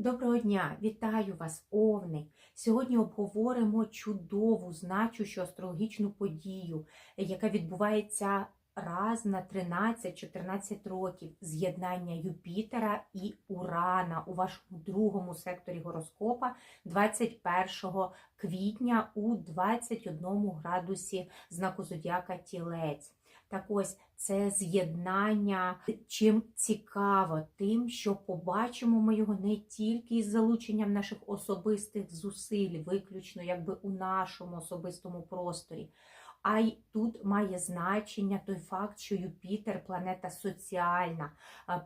Доброго дня, вітаю вас, Овни! Сьогодні обговоримо чудову, значущу астрологічну подію, яка відбувається раз на 13-14 років з'єднання Юпітера і Урана у вашому другому секторі гороскопа 21 квітня у 21 градусі знаку зодіака Тілець. Так ось це з'єднання чим цікаво, тим, що побачимо ми його не тільки із залученням наших особистих зусиль, виключно якби у нашому особистому просторі. А й тут має значення той факт, що Юпітер планета соціальна,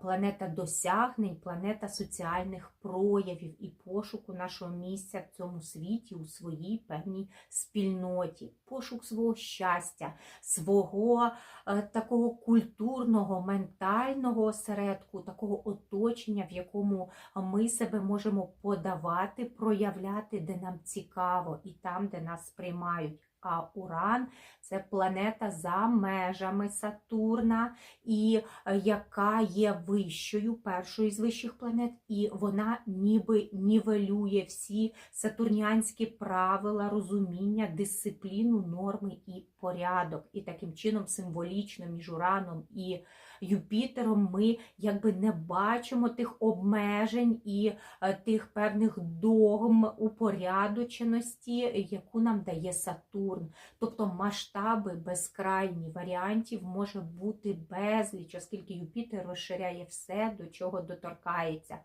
планета досягнень, планета соціальних проявів і пошуку нашого місця в цьому світі у своїй певній спільноті, пошук свого щастя, свого е, такого культурного, ментального осередку, такого оточення, в якому ми себе можемо подавати, проявляти, де нам цікаво, і там, де нас сприймають. А Уран це планета за межами Сатурна, і е, яка є вищою, першою з вищих планет, і вона ніби нівелює всі сатурнянські правила, розуміння, дисципліну, норми і порядок. І таким чином символічно між Ураном і Юпітером ми якби не бачимо тих обмежень і е, тих певних догм упорядоченості, яку нам дає Сатурн. Тобто масштаби безкрайні варіантів може бути безліч, оскільки Юпітер розширяє все, до чого доторкається.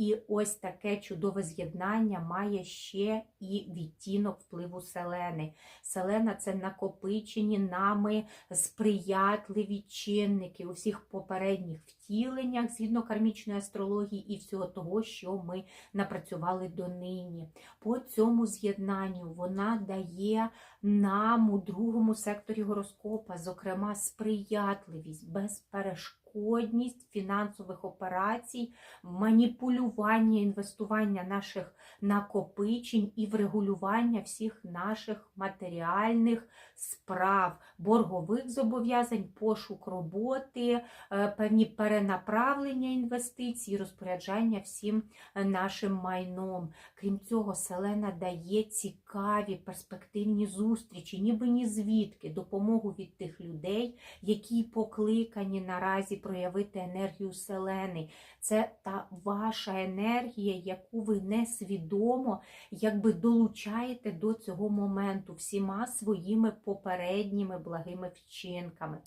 І ось таке чудове з'єднання має ще і відтінок впливу Селени. Селена це накопичені нами сприятливі чинники у всіх попередніх втіленнях згідно кармічної астрології і всього того, що ми напрацювали донині. По цьому з'єднанню вона дає нам у другому секторі гороскопа, зокрема, сприятливість, безперешкодність фінансових операцій, маніпулювання, інвестування наших накопичень і врегулювання всіх наших матеріальних справ, боргових зобов'язань, пошук роботи, е, певні перенаправлення інвестицій, розпоряджання всім е, нашим майном. Крім цього, Селена дає цікаві перспективні зустрічі, ніби ні звідки, допомогу від тих людей, які покликані наразі проявити енергію Селени. Це та ваша енергія, яку ви несвідомо якби долучаєте до цього моменту всіма своїми попередніми благими вчинками.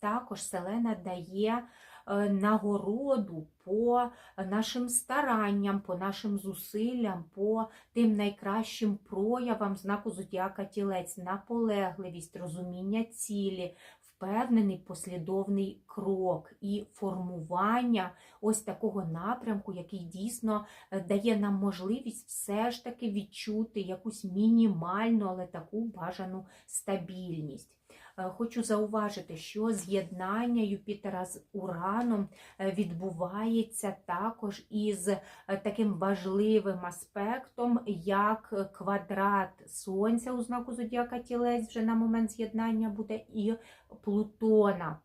Також Селена дає нагороду по нашим старанням, по нашим зусиллям, по тим найкращим проявам знаку зодіака тілець, наполегливість, розуміння цілі, впевнений послідовний крок і формування ось такого напрямку, який дійсно е, дає нам можливість все ж таки відчути якусь мінімальну, але таку бажану стабільність. Е, Хочу зауважити, що з'єднання Юпітера з Ураном е, відбувається також із е, таким важливим аспектом, як квадрат Сонця у знаку Зодіака Тілець вже на момент з'єднання буде, і Плутона.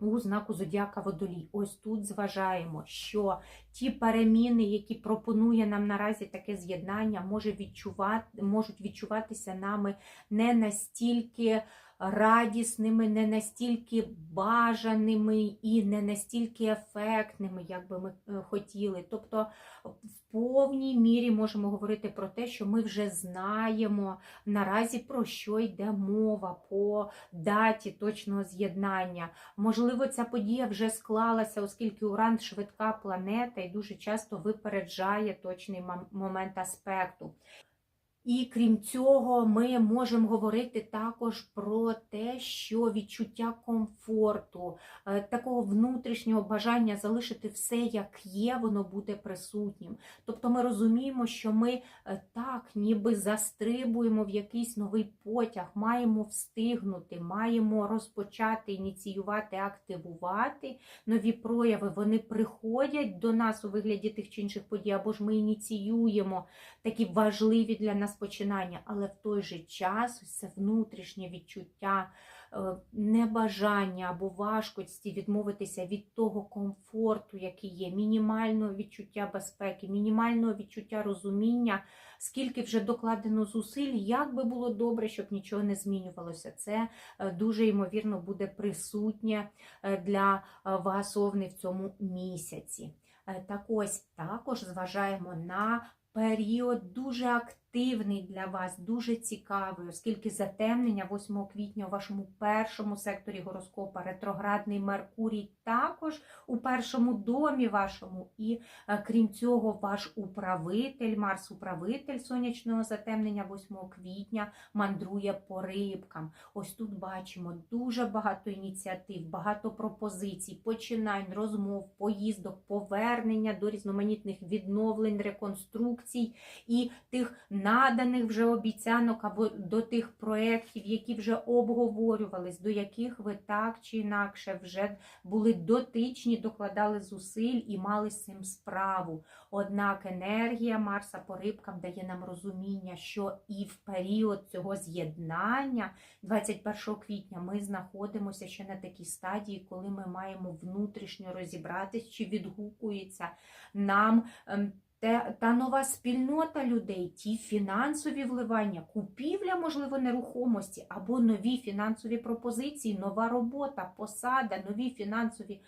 У знаку Зодіака Водолій. Ось тут зважаємо, що ті переміни, які пропонує нам наразі таке з'єднання, може відчувати, можуть відчуватися нами не настільки радісними, не настільки бажаними і не настільки ефектними, як би ми е, хотіли. Тобто в повній мірі можемо говорити про те, що ми вже знаємо наразі про що йде мова по даті точного з'єднання. Можливо, ця подія вже склалася, оскільки Уран швидка планета і дуже часто випереджає точний мом- момент аспекту. І крім цього, ми можемо говорити також про те, що відчуття комфорту, е, такого внутрішнього бажання залишити все як є, воно буде присутнім. Тобто ми розуміємо, що ми е, так, ніби застрибуємо в якийсь новий потяг, маємо встигнути, маємо розпочати, ініціювати, активувати нові прояви. Вони приходять до нас у вигляді тих чи інших подій, або ж ми ініціюємо такі важливі для нас починання, але в той же час це внутрішнє відчуття е, небажання або важкості відмовитися від того комфорту, який є, мінімального відчуття безпеки, мінімального відчуття розуміння, скільки вже докладено зусиль, як би було добре, щоб нічого не змінювалося. Це е, дуже ймовірно буде присутнє е, для вас овни в цьому місяці. Так ось також зважаємо на період дуже активний для вас, дуже цікавий, оскільки затемнення 8 квітня у вашому першому секторі гороскопа, ретроградний Меркурій також у першому домі вашому. І е, крім цього, ваш управитель, Марс, управитель сонячного затемнення 8 квітня мандрує по рибкам. Ось тут бачимо дуже багато ініціатив, багато пропозицій, починань, розмов, поїздок, повернення до різноманітних відновлень, реконструкцій і тих наданих вже обіцянок або до тих проєктів, які вже обговорювались, до яких ви так чи інакше вже були дотичні, докладали зусиль і мали з цим справу. Однак енергія Марса по рибкам дає нам розуміння, що і в період цього з'єднання 21 квітня ми знаходимося ще на такій стадії, коли ми маємо внутрішньо розібратись, чи відгукується нам. Те, та нова спільнота людей, ті фінансові вливання, купівля, можливо, нерухомості або нові фінансові пропозиції, нова робота, посада, нові фінансові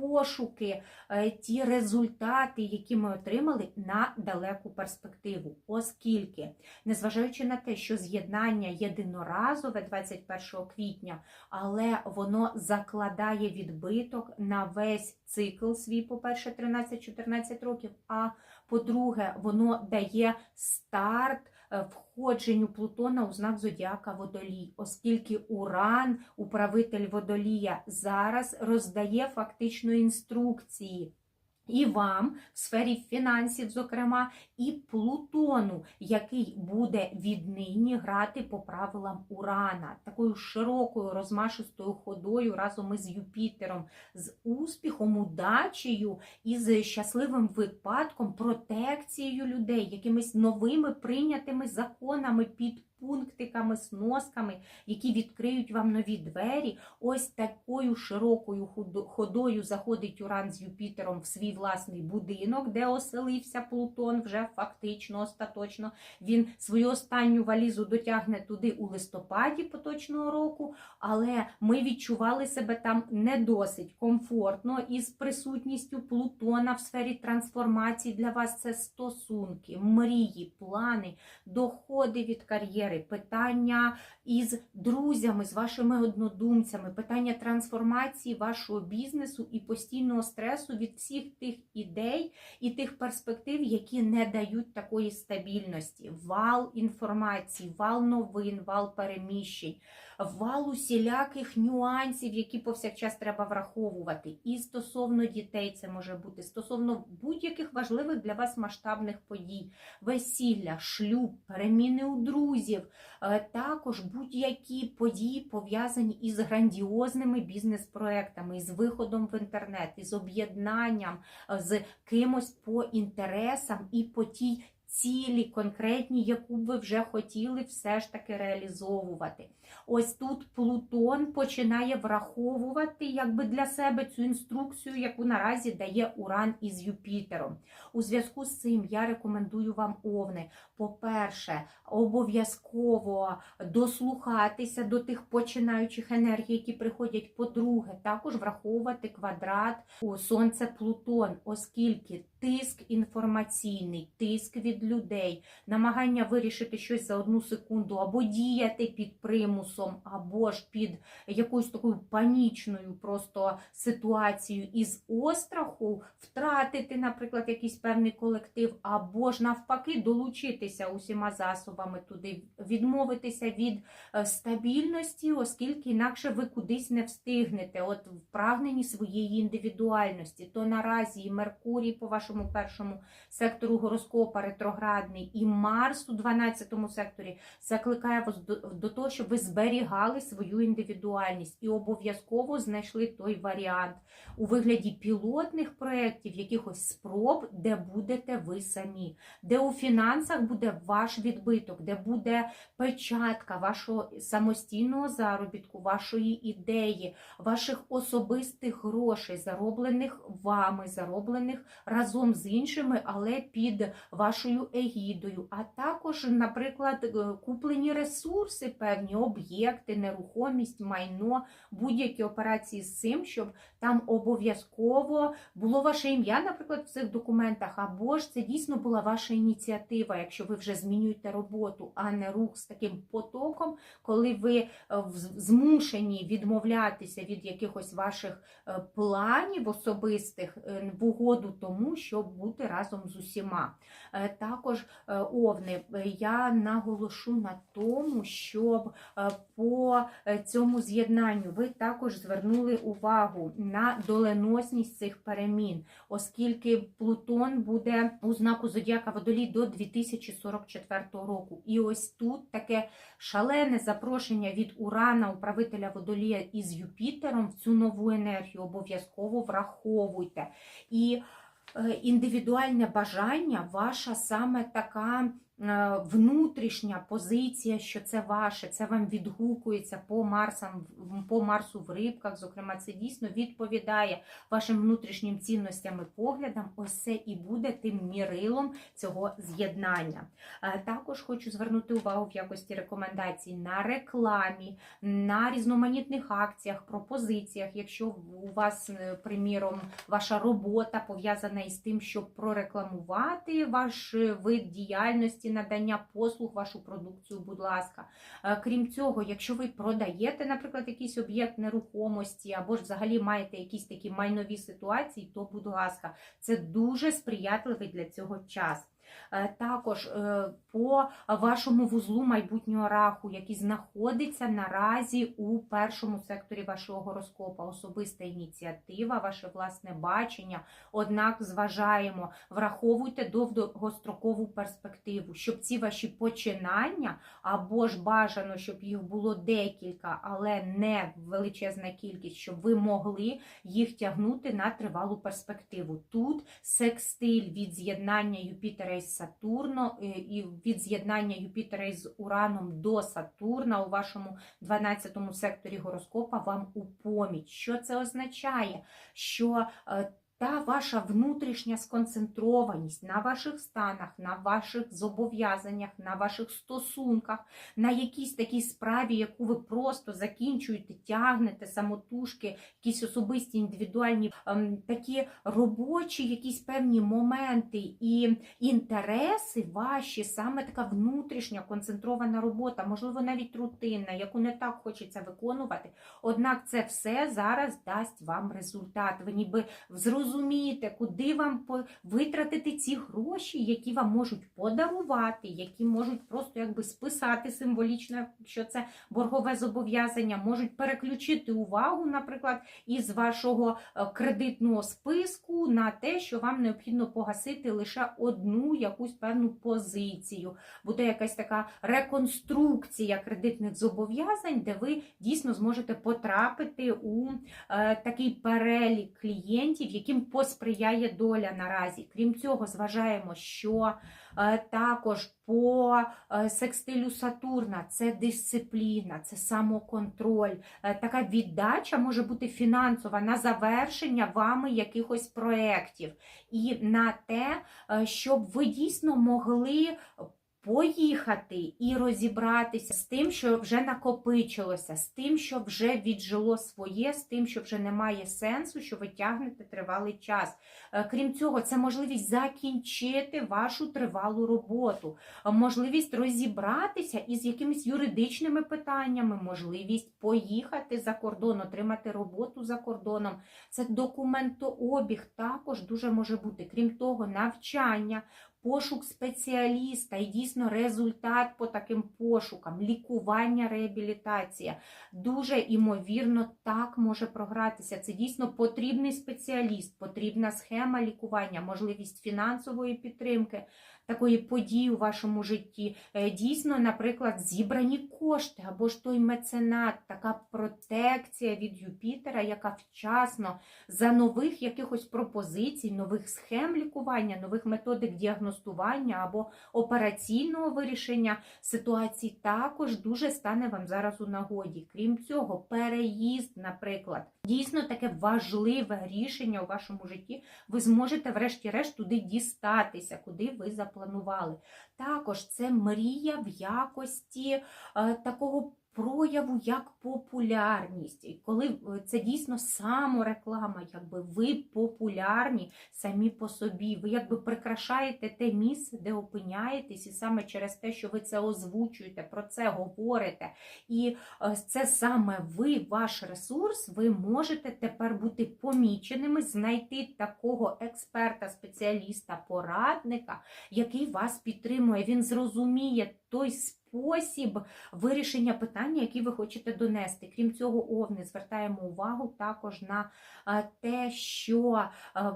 пошуки, е, ті результати, які ми отримали на далеку перспективу. Оскільки, незважаючи на те, що з'єднання єдиноразове 21 квітня, але воно закладає відбиток на весь цикл свій, по-перше, 13-14 років. А по-друге, воно дає старт е, входженню Плутона у знак Зодіака Водолій, оскільки Уран, управитель Водолія, зараз роздає фактично інструкції. І вам в сфері фінансів, зокрема, і Плутону, який буде віднині грати по правилам Урана, такою широкою розмашистою ходою разом із Юпітером, з успіхом, удачею і з щасливим випадком, протекцією людей, якимись новими прийнятими законами під. Пунктиками, сносками, які відкриють вам нові двері. Ось такою широкою ходою заходить Уран з Юпітером в свій власний будинок, де оселився Плутон вже фактично, остаточно. Він свою останню валізу дотягне туди у листопаді поточного року, але ми відчували себе там не досить комфортно із присутністю Плутона в сфері трансформації. Для вас це стосунки, мрії, плани, доходи від кар'єри, питання із друзями, з вашими однодумцями, питання трансформації вашого бізнесу і постійного стресу від всіх тих ідей і тих перспектив, які не дають такої стабільності. Вал інформації, вал новин, вал переміщень, вал усіляких нюансів, які повсякчас треба враховувати. І стосовно дітей це може бути, стосовно будь-яких важливих для вас масштабних подій, весілля, шлюб, переміни у друзів, Е, також будь-які події пов'язані із грандіозними бізнес-проектами, із виходом в інтернет, із об'єднанням е, з кимось по інтересам і по тій цілі конкретній, яку б ви вже хотіли все ж таки реалізовувати. Ось тут Плутон починає враховувати якби для себе цю інструкцію, яку наразі дає Уран із Юпітером. У зв'язку з цим я рекомендую вам овни. По-перше, обов'язково дослухатися до тих починаючих енергій, які приходять. По-друге, також враховувати квадрат у Сонце Плутон, оскільки тиск інформаційний, тиск від людей, намагання вирішити щось за одну секунду або діяти під примусом, або ж під якоюсь такою панічною просто ситуацією із остраху, втратити, наприклад, якийсь певний колектив, або ж навпаки долучитися усіма засобами туди, відмовитися від е, стабільності, оскільки інакше ви кудись не встигнете. От в прагненні своєї індивідуальності, то наразі і Меркурій по вашому першому сектору гороскопа ретроградний, і Марс у 12 секторі закликає вас до того, щоб ви зберігали свою індивідуальність і обов'язково знайшли той варіант у вигляді пілотних проєктів, якихось спроб, де будете ви самі, де у фінансах буде ваш відбиток, де буде печатка вашого самостійного заробітку, вашої ідеї, ваших особистих грошей, зароблених вами, зароблених разом з іншими, але під вашою егідою. А також, наприклад, е, куплені ресурси, певні об'єкти, нерухомість, майно, будь-які операції з цим, щоб там обов'язково було ваше ім'я, наприклад, в цих документах, або ж це дійсно була ваша ініціатива, якщо ви вже змінюєте роботу, а не рух з таким потоком, коли ви е, змушені відмовлятися від якихось ваших е, планів особистих е, в угоду тому, щоб бути разом з усіма. Також овни, я наголошу на тому, щоб по е, цьому з'єднанню ви також звернули увагу на доленосність цих перемін, оскільки Плутон буде у знаку Зодіака Водолій до 2044 року. І ось тут таке шалене запрошення від Урана, управителя Водолія із Юпітером в цю нову енергію обов'язково враховуйте. І е, індивідуальне бажання, ваша саме така внутрішня позиція, що це ваше, це вам відгукується по Марсам, по Марсу в рибках. Зокрема, це дійсно відповідає вашим внутрішнім цінностям і поглядам. Ось це і буде тим мірилом цього з'єднання. Е, Також хочу звернути увагу в якості рекомендацій на рекламі, на різноманітних акціях, пропозиціях. Якщо у вас, е, приміром, ваша робота пов'язана із тим, щоб прорекламувати ваш е, вид діяльності, надання послуг, вашу продукцію, будь ласка. Е, Крім цього, якщо ви продаєте, наприклад, якийсь об'єкт нерухомості, або ж взагалі маєте якісь такі майнові ситуації, то, будь ласка, це дуже сприятливий для цього час. Е, Також е, по вашому вузлу майбутнього раху, який знаходиться наразі у першому секторі вашого гороскопа, особиста ініціатива, ваше власне бачення. Однак зважаємо, враховуйте довгострокову перспективу, щоб ці ваші починання, або ж бажано, щоб їх було декілька, але не величезна кількість, щоб ви могли їх тягнути на тривалу перспективу. Тут секстиль від з'єднання Юпітера із Сатурну, е, і від з'єднання Юпітера із Ураном до Сатурна у вашому 12 секторі гороскопа вам у поміч. Що це означає? Що е, та ваша внутрішня сконцентрованість на ваших станах, на ваших зобов'язаннях, на ваших стосунках, на якійсь такій справі, яку ви просто закінчуєте, тягнете самотужки, якісь особисті індивідуальні ем, такі робочі, якісь певні моменти і інтереси ваші, саме така внутрішня концентрована робота, можливо, навіть рутинна, яку не так хочеться виконувати. Однак це все зараз дасть вам результат. Ви ніби зрозумієте, куди вам витратити ці гроші, які вам можуть подарувати, які можуть просто якби списати символічно, якщо це боргове зобов'язання, можуть переключити увагу, наприклад, із вашого е, кредитного списку на те, що вам необхідно погасити лише одну якусь певну позицію. Буде якась така реконструкція кредитних зобов'язань, де ви дійсно зможете потрапити у е, такий перелік клієнтів, яким посприяє доля наразі. Крім цього, зважаємо, що е, також по е, секстилю Сатурна це дисципліна, це самоконтроль. Е, Така віддача може бути фінансова на завершення вами якихось проєктів і на те, щоб ви дійсно могли поїхати і розібратися з тим, що вже накопичилося, з тим, що вже віджило своє, з тим, що вже немає сенсу, що ви тягнете тривалий час. Е, Крім цього, це можливість закінчити вашу тривалу роботу, е, можливість розібратися із якимись юридичними питаннями, можливість поїхати за кордон, отримати роботу за кордоном. Це документообіг також дуже може бути. Крім того, навчання пошук спеціаліста і дійсно результат по таким пошукам, лікування, реабілітація. Дуже імовірно так може програтися. Це дійсно потрібний спеціаліст, потрібна схема лікування, можливість фінансової підтримки. Такої події у вашому житті, Е, дійсно, наприклад, зібрані кошти або ж той меценат, така протекція від Юпітера, яка вчасно за нових якихось пропозицій, нових схем лікування, нових методик діагностування або операційного вирішення ситуацій також дуже стане вам зараз у нагоді. Крім цього, переїзд, наприклад, дійсно таке важливе рішення у вашому житті. Ви зможете, врешті-решт, туди дістатися, куди ви запланували. Також це мрія в якості е, такого прояву, як популярність. І коли е, це дійсно самореклама, якби ви популярні самі по собі, ви якби прикрашаєте те місце, де опиняєтесь, і саме через те, що ви це озвучуєте, про це говорите. І е, це саме ви, ваш ресурс, ви можете тепер бути поміченими, знайти такого експерта, спеціаліста, порадника, який вас підтримує. Він зрозуміє той спосіб вирішення питання, які ви хочете донести. Крім цього, овни звертаємо увагу також на те, що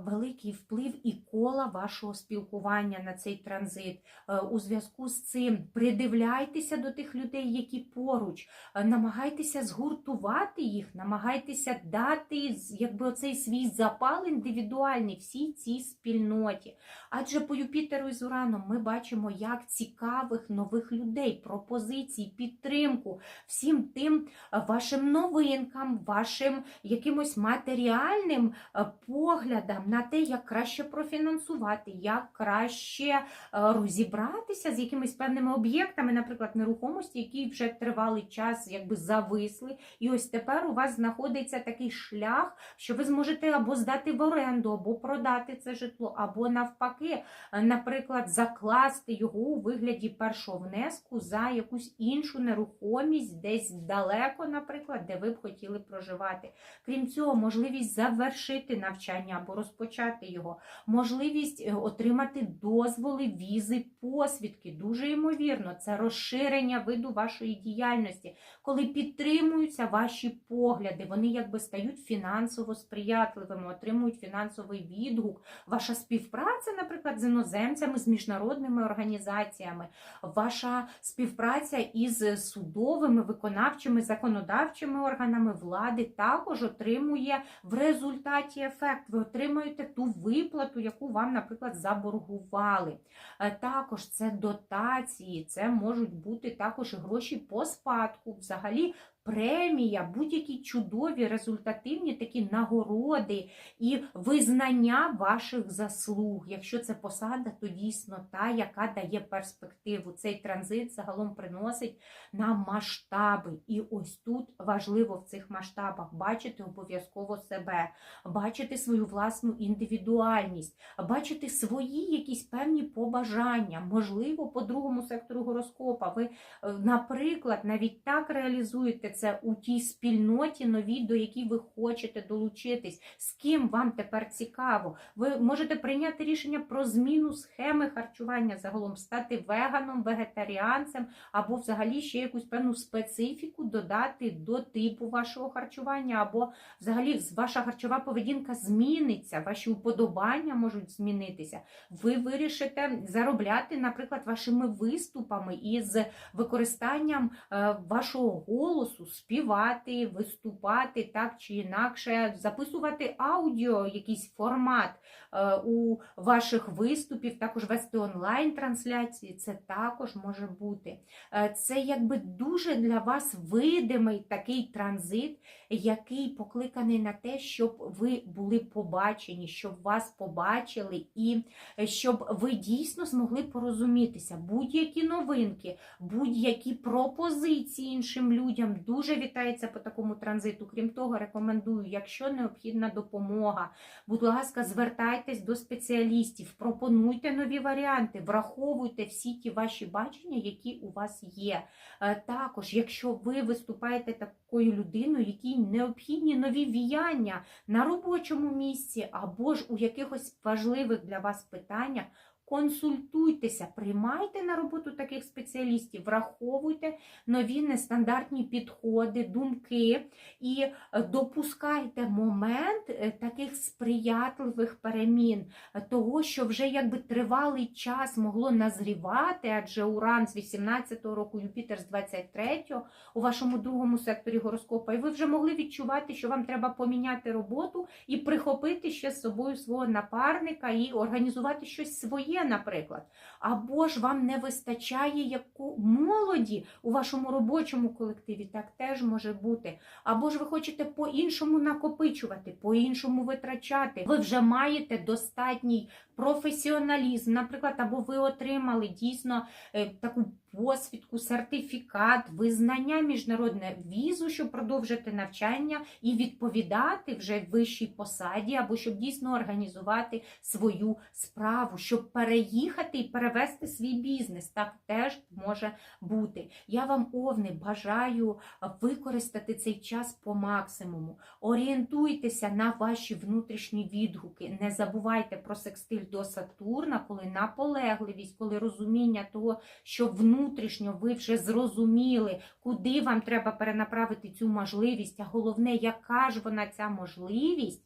великий вплив і кола вашого спілкування на цей транзит. Е, У зв'язку з цим придивляйтеся до тих людей, які поруч, е, намагайтеся згуртувати їх, намагайтеся дати якби оцей свій запал індивідуальний всій цій спільноті. Адже по Юпітеру і з Ураном ми бачимо, як цікавих нових людей, пропозицій, підтримку всім тим е, вашим новинкам, вашим якимось матеріальним е, поглядам на те, як краще профінансувати, як краще е, розібратися з якимись певними об'єктами, наприклад, нерухомості, які вже тривалий час якби зависли. І ось тепер у вас знаходиться такий шлях, що ви зможете або здати в оренду, або продати це житло, або навпаки, наприклад, закласти його у вигляді першого внеску за якусь іншу нерухомість, десь далеко, наприклад, де ви б хотіли проживати. Крім цього, можливість завершити навчання або розпочати його, можливість е, отримати дозволи, візи, посвідки. Дуже ймовірно, це розширення виду вашої діяльності, коли підтримуються ваші погляди, вони якби стають фінансово сприятливими, отримують фінансовий відгук. Ваша співпраця, наприклад, з іноземцями, з міжнародними організаціями, ваша співпраця із судовими, виконавчими, законодавчими органами влади також отримує в результаті ефект. Ви отримуєте ту виплату, яку вам, наприклад, заборгували. Е, Також це дотації, це можуть бути також гроші по спадку. Взагалі премія, будь-які чудові, результативні такі нагороди і визнання ваших заслуг. Якщо це посада, то дійсно та, яка дає перспективу. Цей транзит загалом приносить нам масштаби. І ось тут важливо в цих масштабах бачити обов'язково себе, бачити свою власну індивідуальність, бачити свої якісь певні побажання, можливо, по другому сектору гороскопа. Ви, е, наприклад, навіть так реалізуєте це у тій спільноті новій, до якій ви хочете долучитись, з ким вам тепер цікаво. Ви можете прийняти рішення про зміну схеми харчування, загалом стати веганом, вегетаріанцем, або взагалі ще якусь певну специфіку додати до типу вашого харчування, або взагалі ваша харчова поведінка зміниться, ваші уподобання можуть змінитися. Ви вирішите заробляти, наприклад, вашими виступами із використанням е, вашого голосу, співати, виступати так чи інакше, записувати аудіо, якийсь формат е, у ваших виступів, також вести онлайн-трансляції. Це також може бути. Е, Це якби дуже для вас видимий такий транзит, який покликаний на те, щоб ви були побачені, щоб вас побачили, і е, щоб ви дійсно змогли порозумітися. Будь-які новинки, будь-які пропозиції іншим людям дуже вітаються по такому транзиту. Крім того, рекомендую, якщо необхідна допомога, будь ласка, звертайтесь до спеціалістів, пропонуйте нові варіанти, враховуйте всі ті ваші бачення, які у вас є. Е, Також, якщо ви виступаєте такою людиною, якій необхідні нові віяння на робочому місці або ж у якихось важливих для вас питаннях, консультуйтеся, приймайте на роботу таких спеціалістів, враховуйте нові нестандартні підходи, думки і е, допускайте момент е, таких сприятливих перемін, е, того, що вже якби тривалий час могло назрівати, адже Уран з 18-го року, Юпітер з 23-го у вашому другому секторі гороскопа, і ви вже могли відчувати, що вам треба поміняти роботу і прихопити ще з собою свого напарника і організувати щось своє, наприклад. Або ж вам не вистачає яку молоді у вашому робочому колективі, так теж може бути. Або ж ви хочете по-іншому накопичувати, по-іншому витрачати. Ви вже маєте достатній професіоналізм, наприклад, або ви отримали дійсно е, таку посвідку, сертифікат, визнання міжнародне візу, щоб продовжити навчання і відповідати вже вищій посаді, або щоб дійсно організувати свою справу, щоб переїхати і перевести свій бізнес. Так теж може бути. Я вам, Овни, бажаю використати цей час по максимуму. Орієнтуйтеся на ваші внутрішні відгуки. Не забувайте про секстиль до Сатурна, коли наполегливість, коли розуміння того, що внутрішньо ви вже зрозуміли, куди вам треба перенаправити цю можливість, а головне, яка ж вона ця можливість,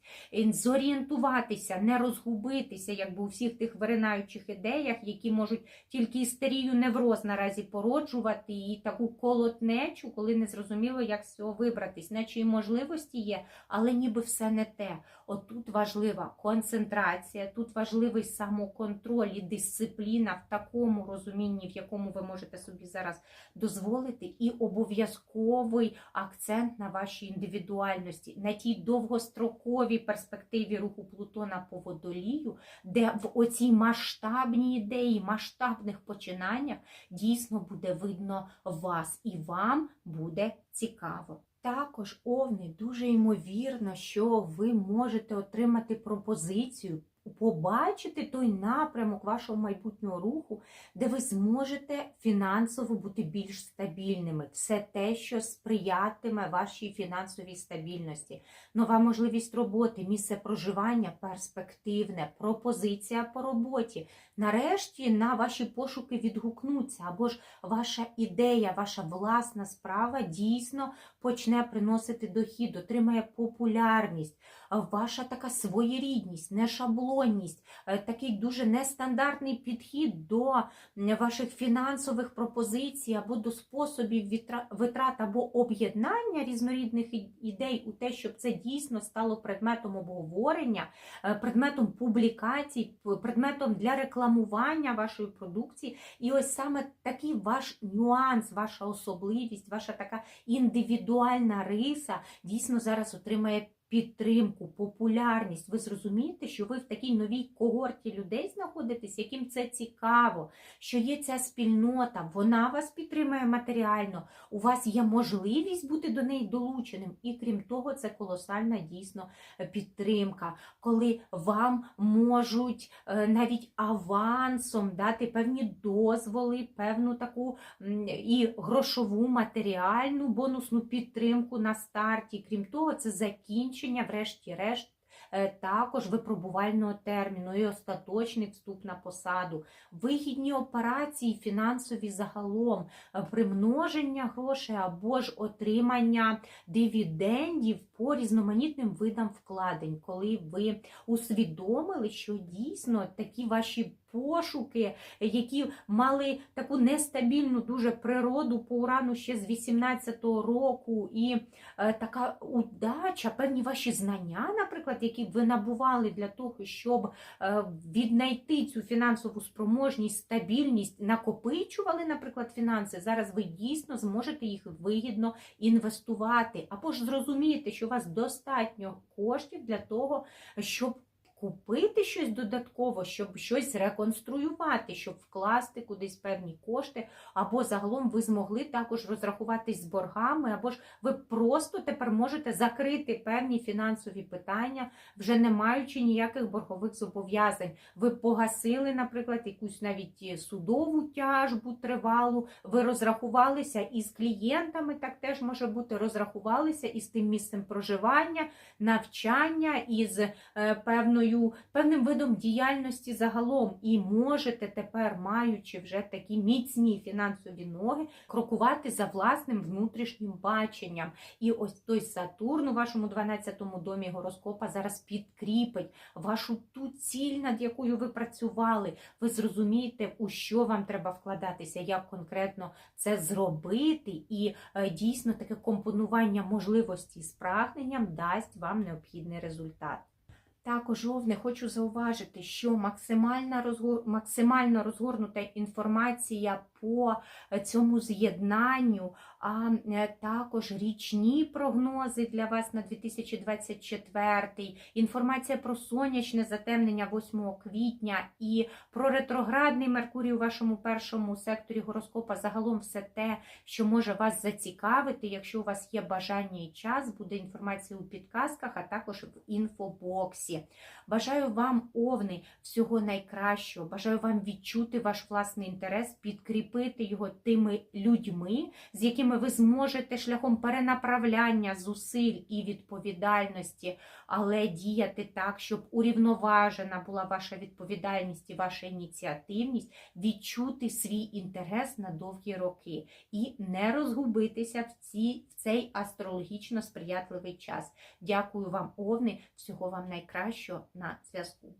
зорієнтуватися, не розгубитися, якби у всіх тих виринаючих ідеях, які можуть тільки істерію, невроз наразі породжувати, і таку колотнечу, коли не зрозуміло, як з цього вибратись, наче і можливості є, але ніби все не те. Отут важлива концентрація, тут важливий самоконтроль і дисципліна в такому розумінні, в якому ви можете собі зараз дозволити, і обов'язковий акцент на вашій індивідуальності, на тій довгостроковій перспективі руху Плутона по водолію, де в оцій масштабній ідеї, масштабних починаннях дійсно буде видно вас, і вам буде цікаво. Також, овни, дуже ймовірно, що ви можете отримати пропозицію, побачити той напрямок вашого майбутнього руху, де ви зможете фінансово бути більш стабільними. Все те, що сприятиме вашій фінансовій стабільності, нова можливість роботи, місце проживання перспективне, пропозиція по роботі. Нарешті на ваші пошуки відгукнуться, або ж ваша ідея, ваша власна справа дійсно почне приносити дохід, отримає популярність, ваша така своєрідність, не шаблонність, е, такий дуже нестандартний підхід до ваших фінансових пропозицій або до способів витрат або об'єднання різнорідних ідей у те, щоб це дійсно стало предметом обговорення, е, предметом публікацій, предметом для рекламування вашої продукції. І ось саме такий ваш нюанс, ваша особливість, ваша така індивідуальна риса дійсно зараз отримає підтримку, популярність. Ви зрозумієте, що ви в такій новій когорті людей знаходитесь, яким це цікаво, що є ця спільнота, вона вас підтримує матеріально, у вас є можливість бути до неї долученим. І крім того, це колосальна дійсно підтримка, коли вам можуть е, навіть авансом дати певні дозволи, певну таку і грошову, матеріальну бонусну підтримку на старті. Крім того, це закінчення, врешті-решт. е, Також випробувального терміну і остаточний вступ на посаду, вигідні операції фінансові загалом, е, примноження грошей або ж отримання дивідендів по різноманітним видам вкладень, коли ви усвідомили, що дійсно такі ваші пошуки, які мали таку нестабільну дуже природу по урану ще з 18-го року, і е, така удача, певні ваші знання, наприклад, які ви набували для того, щоб е, віднайти цю фінансову спроможність, стабільність, накопичували, наприклад, фінанси. Зараз ви дійсно зможете їх вигідно інвестувати, або ж зрозумієте, що у вас достатньо коштів для того, щоб купити щось додатково, щоб щось реконструювати, щоб вкласти кудись певні кошти, або загалом ви змогли також розрахуватись з боргами, або ж ви просто тепер можете закрити певні фінансові питання, вже не маючи ніяких боргових зобов'язань. Ви погасили, наприклад, якусь навіть судову тяжбу тривалу, ви розрахувалися із клієнтами, так теж може бути, розрахувалися із тим місцем проживання, навчання, із е, певною роботою, певним видом діяльності загалом, і можете тепер, маючи вже такі міцні фінансові ноги, крокувати за власним внутрішнім баченням. І ось той Сатурн у вашому 12-му домі гороскопа зараз підкріпить вашу ту ціль, над якою ви працювали. Ви зрозумієте, у що вам треба вкладатися, як конкретно це зробити, і е, дійсно таке компонування можливості з прагненням дасть вам необхідний результат. Також, Овне, хочу зауважити, що максимально розгорнута інформація по е, цьому з'єднанню, а е, також річні прогнози для вас на 2024, інформація про сонячне затемнення 8 квітня і про ретроградний Меркурій у вашому першому секторі гороскопа. Загалом все те, що може вас зацікавити. Якщо у вас є бажання і час, буде інформація у підказках, а також в інфобоксі. Бажаю вам, овни, всього найкращого. Бажаю вам відчути ваш власний інтерес, підкріпити його тими людьми, з якими ви зможете шляхом перенаправляння зусиль і відповідальності, але діяти так, щоб урівноважена була ваша відповідальність і ваша ініціативність, відчути свій інтерес на довгі роки і не розгубитися в, ці, в цей астрологічно сприятливий час. Дякую вам, овни, всього вам найкращого на зв'язку.